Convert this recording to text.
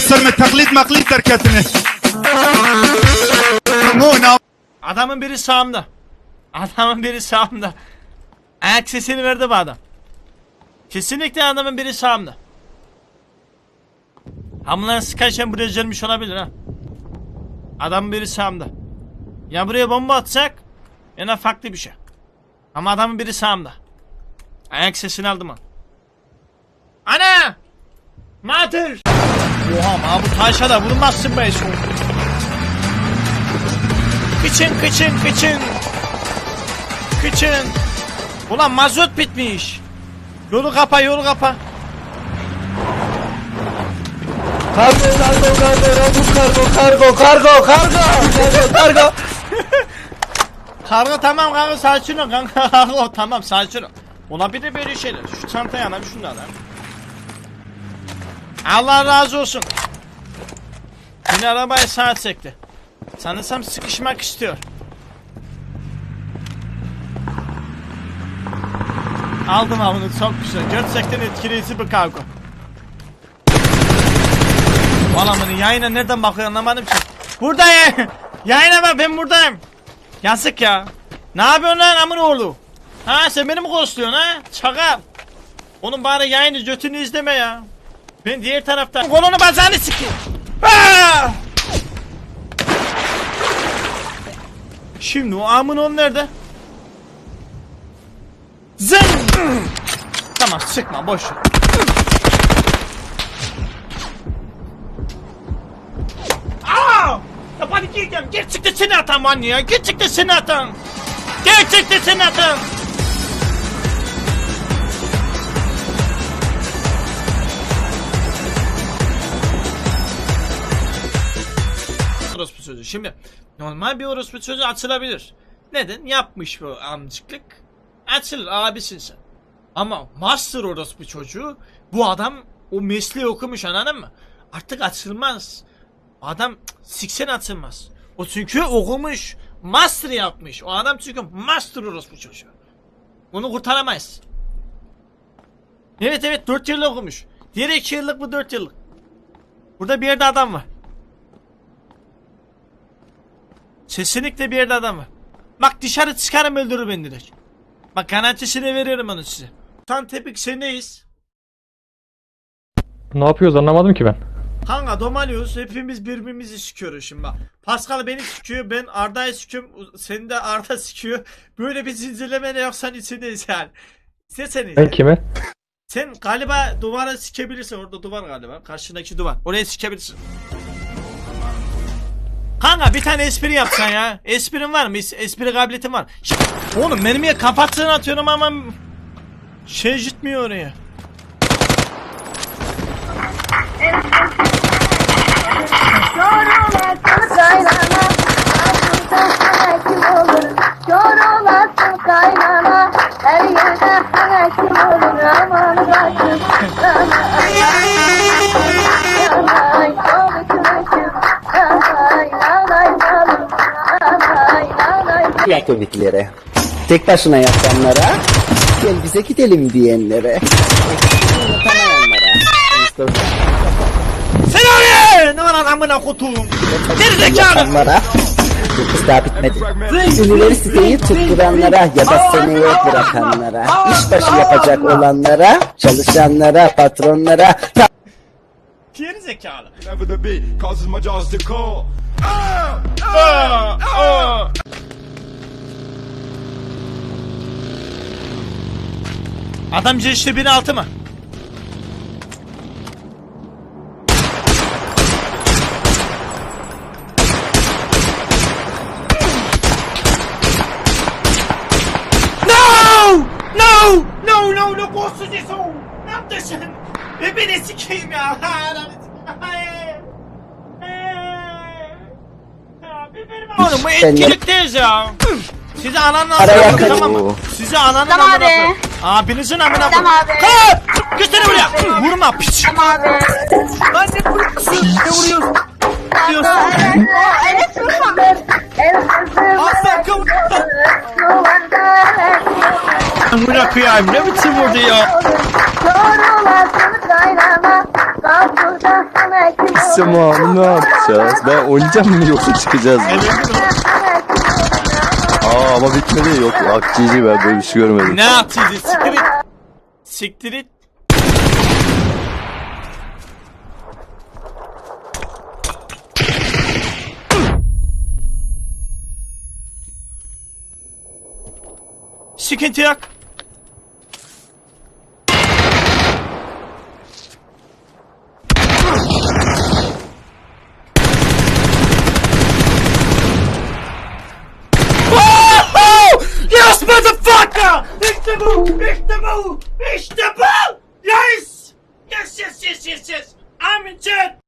gösterme taklit maklit hareketini. Adamın biri sağımda. Adamın biri sağımda. Ayak sesini verdi bu adam. Kesinlikle adamın biri sağımda. Hamlan sıkarken buraya gelmiş olabilir ha. Adamın biri sağımda. Ya buraya bomba atacak ya da farklı bir şey. Ama adamın biri sağımda. Ayak sesini aldım ha. Ana! Mater! Oha ma bu taşa da vurmazsın be şu. Kıçın kıçın kıçın. Kıçın. Ulan mazot bitmiş. Yolu kapa yolu kapa. Kargo kargo kargo kargo kargo kargo kargo kargo Kargo tamam kanka sakin ol kanka kargo tamam sakin ol. Olabilir böyle şeyler. Şu çantayı alalım şunu da alalım. Allah razı olsun. Yine arabayı saat sekti. Sanırsam sıkışmak istiyor. Aldım bunu çok güzel. Gerçekten etkileyici bir kargo. Valla bunu yayına nereden bakıyor anlamadım ki. Buradayım. Yayına bak ben buradayım. Yazık ya. Ne yapıyorsun lan amın oğlu? Ha sen beni mi ghostluyorsun ha? Çakal. Onun bari yayını götünü izleme ya. Ben diğer taraftan kolunu bacağını sikeyim. Şimdi o amın oğlu nerede? Zın! tamam sıkma boş ver. Ya panik yiyeceğim. Gerçekten seni atan anne ya. Gerçekten seni atan. Gerçekten seni atan. Orospu çocuğu. Şimdi normal bir orospu çocuğu açılabilir. Neden? Yapmış bu amcıklık. Açılır abisin sen. Ama master orospu çocuğu bu adam o mesleği okumuş anladın mı? Artık açılmaz. Adam siksen atılmaz. O çünkü okumuş. Master yapmış. O adam çünkü master orospu çocuğu. Onu kurtaramayız. Evet evet 4 yıllık okumuş. Diğeri 2 yıllık bu 4 yıllık. Burada bir yerde adam var. Kesinlikle bir yerde adam var. Bak dışarı çıkarım öldürür beni direkt. Bak garantisini veriyorum onu size. Tan tepik sendeyiz. Ne yapıyoruz anlamadım ki ben. Kanka domalıyoruz hepimiz birbirimizi sikiyoruz şimdi bak. Pascal beni sikiyor ben Arda'yı sikiyorum seni de Arda sikiyor. Böyle bir zincirleme ne yoksan içindeyiz yani. İsteseniz. Ben kimi? Sen galiba duvara sikebilirsin orada duvar galiba. Karşındaki duvar. Oraya sikebilirsin. Kanka bir tane espri yapsan ya. Esprin var mı? Es- Espri kabiliyetin var. Ş- Oğlum mermiye kapattığını atıyorum ama şey gitmiyor oraya. Her yerde kim olur Aman başım Yanay Yakoviklere Tek başına yapanlara Gel bize gidelim diyenlere Tanıyanlara Selam Ne var amına kutuğum? Gerizekalı. Yapanlara Kız daha bitmedi Üniversiteyi tutturanlara ya da seneye bırakanlara işbaşı yapacak olanlara Çalışanlara, patronlara Gerizekalı. Whatever the beat causes my jaws to call. Aa, aa. Adam işte biri altı mı? No! No! No no no Ghost'u o. Ne yaptın sen? E beni sikeyim ya. Ha, lan sikeyim. Oğlum bu etkinlikteyiz ya. Sizi ananın Araya amına kaç- tamam mı? Sizi ananın Tamam amına abi. koyayım. Abinizin amına Tamam koyayım. abi. Kalk! Göster buraya. Vurma piç. Abi Lan ne vuruyorsun? Ne vuruyorsun? Diyorsun. Evet vurmamış Aslan kavuk. Amına koyayım ne biçim vurdu ya? Sema ne yapacağız? Ben oynayacağım mı yoksa çıkacağız mı? Olur? Aa ama bitmedi yok akcici ben böyle bir şey görmedim. Ne atıydı? Siktir it. Siktir it. Sıkıntı yok. motherfucker! It's the move! It's the move! It's the move! Yes! Yes, yes, yes, yes, yes! I'm in charge!